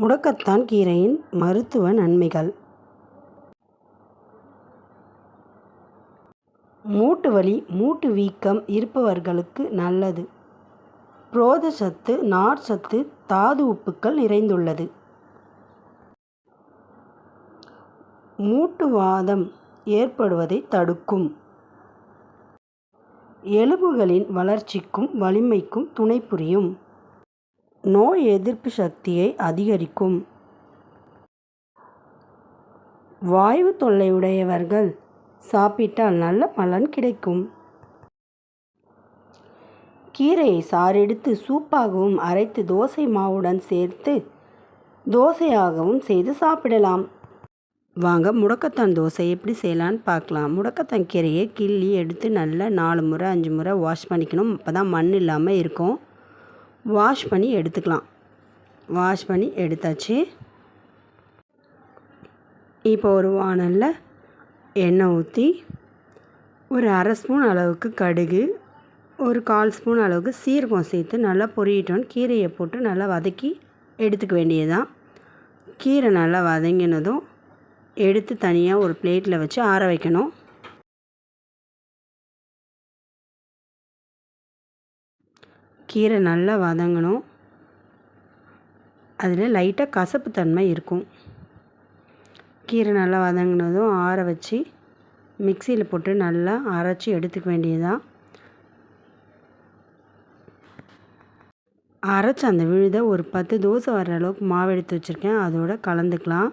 முடக்கத்தான் கீரையின் மருத்துவ நன்மைகள். மூட்டு வலி மூட்டு வீக்கம் இருப்பவர்களுக்கு நல்லது. புரதச்சத்து நார்ச்சத்து தாது உப்புக்கள் நிறைந்துள்ளது. மூட்டு வாதம் ஏற்படுவதை தடுக்கும். எலும்புகளின் வளர்ச்சிக்கும் வலிமைக்கும் துணை புரியும். நோய் எதிர்ப்பு சக்தியை அதிகரிக்கும். வாய்வு தொல்லையுடையவர்கள் சாப்பிட்டால் நல்ல பலன் கிடைக்கும். கீரையை சாறெடுத்து சூப்பாகவும் அரைத்து தோசை மாவுடன் சேர்த்து தோசையாகவும் செய்து சாப்பிடலாம். வாங்க முடக்கத்தான் தோசை எப்படி செய்யலான்னு பார்க்கலாம். முடக்கத்தான் கீரையை கிள்ளி எடுத்து நல்லா நாலு முறை அஞ்சு முறை வாஷ் பண்ணிக்கணும். அப்போ தான் மண் இல்லாமல் இருக்கும். வாஷ் பண்ணி எடுத்துக்கலாம். வாஷ் பண்ணி எடுத்தாச்சு. இப்போ ஒரு வானலில் எண்ணெய் ஊற்றி ஒரு அரை ஸ்பூன் அளவுக்கு கடுகு ஒரு கால் ஸ்பூன் அளவுக்கு சீரகம் சேர்த்து நல்லா பொரியட்டோன்னு கீரையை போட்டு நல்லா வதக்கி எடுத்துக்க வேண்டியதுதான். கீரை நல்லா வதங்கினதும் எடுத்து தனியாக ஒரு பிளேட்டில் வச்சு ஆற வைக்கணும். கீரை நல்லா வதங்கணும். அதில் லைட்டாக கசப்பு தன்மை இருக்கும். கீரை நல்லா வதங்கினதும் ஆற வச்சு மிக்சியில் போட்டு நல்லா அரைச்சி எடுத்துக்க வேண்டியதுதான். அரைச்சி அந்த விழுதை ஒரு பத்து தோசை வர அளவுக்கு மாவு எடுத்து வச்சுருக்கேன். அதோட கலந்துக்கலாம்.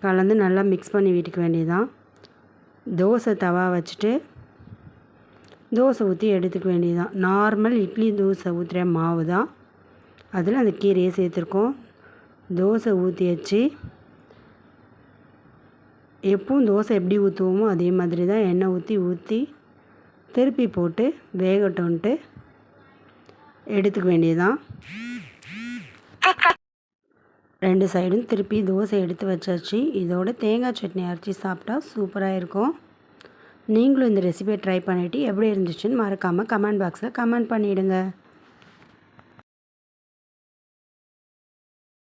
கலந்து நல்லா மிக்ஸ் பண்ணி வீட்டுக்கு வேண்டியதுதான். தோசை தவா வச்சுட்டு தோசை ஊற்றி எடுத்துக்க வேண்டியதுதான். நார்மல் இட்லி தோசை ஊற்றுற மாவு தான் அதில் அந்த கீரையை சேர்த்துருக்கோம். தோசை ஊற்றி வச்சு எப்பவும் தோசை எப்படி ஊற்றுவோமோ அதே மாதிரி தான் எண்ணெய் ஊற்றி ஊற்றி திருப்பி போட்டு வேகட்டோன்ட்டு எடுத்துக்க வேண்டியதுதான். ரெண்டு சைடும் திருப்பி தோசை எடுத்து வச்சாச்சு. இதோட தேங்காய் சட்னி அரைச்சி சாப்பிட்டா சூப்பராக இருக்கும். நீங்களும் இந்த ரெசிபியை ட்ரை பண்ணிவிட்டு எப்படி இருந்துச்சுன்னு மறக்காமல் கமெண்ட் பாக்ஸில் கமெண்ட் பண்ணிவிடுங்க